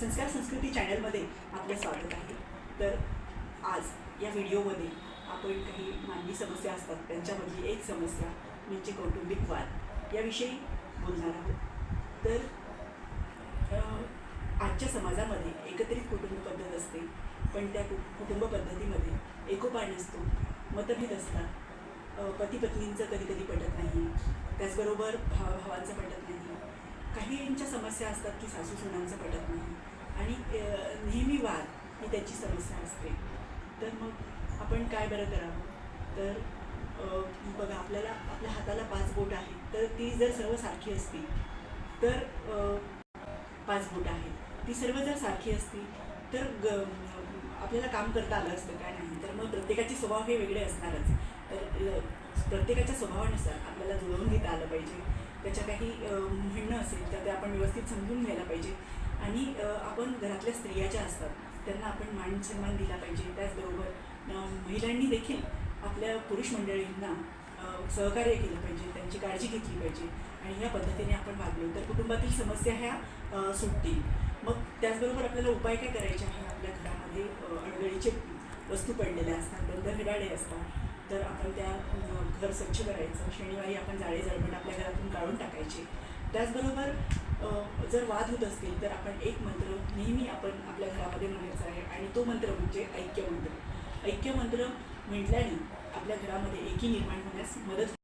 संस्कार संस्कृती चॅनलमध्ये आपलं स्वागत आहे. तर आज या व्हिडिओमध्ये आपण काही मानवी समस्या असतात त्यांच्यामधली एक समस्या म्हणजे कौटुंबिक वाद याविषयी बोलणार आहोत. तर आजच्या समाजामध्ये एकत्रित कुटुंब पद्धत असते पण त्या कु कुटुंब पद्धतीमध्ये एकोपा नसतो मतभेद असतात. पती पत्नींचं कधी कधी पटत नाही त्याचबरोबर भावा भावांचं पटत नाही. काहींच्या समस्या असतात की सासू सुनांचं पटत नाही. आणि नेहमी वाद ही त्याची समस्या असते. तर मग आपण काय बरं करावं? तर बघा आपल्याला आपल्या हाताला पाच बोट आहे तर ती जर सर्व सारखी असती तर पाच बोट आहेत. ती सर्व जर सारखी असती तर ग आपल्याला काम करता आलं असतं काय नाही. तर मग प्रत्येकाचे स्वभाव हे वेगळे असणारच. तर प्रत्येकाच्या स्वभावानुसार आपल्याला जुळवून घेता आलं पाहिजे. त्याच्या काही म्हणणं असेल तर ते आपण व्यवस्थित समजून घ्यायला पाहिजे. आणि आपण घरातल्या स्त्रिया ज्या असतात त्यांना आपण मान सन्मान दिला पाहिजे. त्याचबरोबर महिलांनी देखील आपल्या पुरुष मंडळींना सहकार्य केलं पाहिजे. त्यांची काळजी घेतली पाहिजे. आणि या पद्धतीने आपण वागलो तर कुटुंबातील समस्या ह्या सुटतील. मग त्याचबरोबर आपल्याला उपाय काय करायचे? आहे आपल्या घरामध्ये अडगळीचे वस्तू पडलेल्या असतात बंद हिराडे असतात. तर आपण त्या घर स्वच्छ करायचं. शनिवारी आपण जाळे जळपट आपल्या घरातून काढून टाकायचे. त्याचबरोबर जर वाद होत असतील तर आपण एक मंत्र नेहमी आपण आपल्या घरामध्ये म्हणायचा आहे आणि तो मंत्र म्हणजे ऐक्य मंत्र ऐक्य मंत्र म्हटल्याने आपल्या घरामध्ये एकी निर्माण होण्यास मदत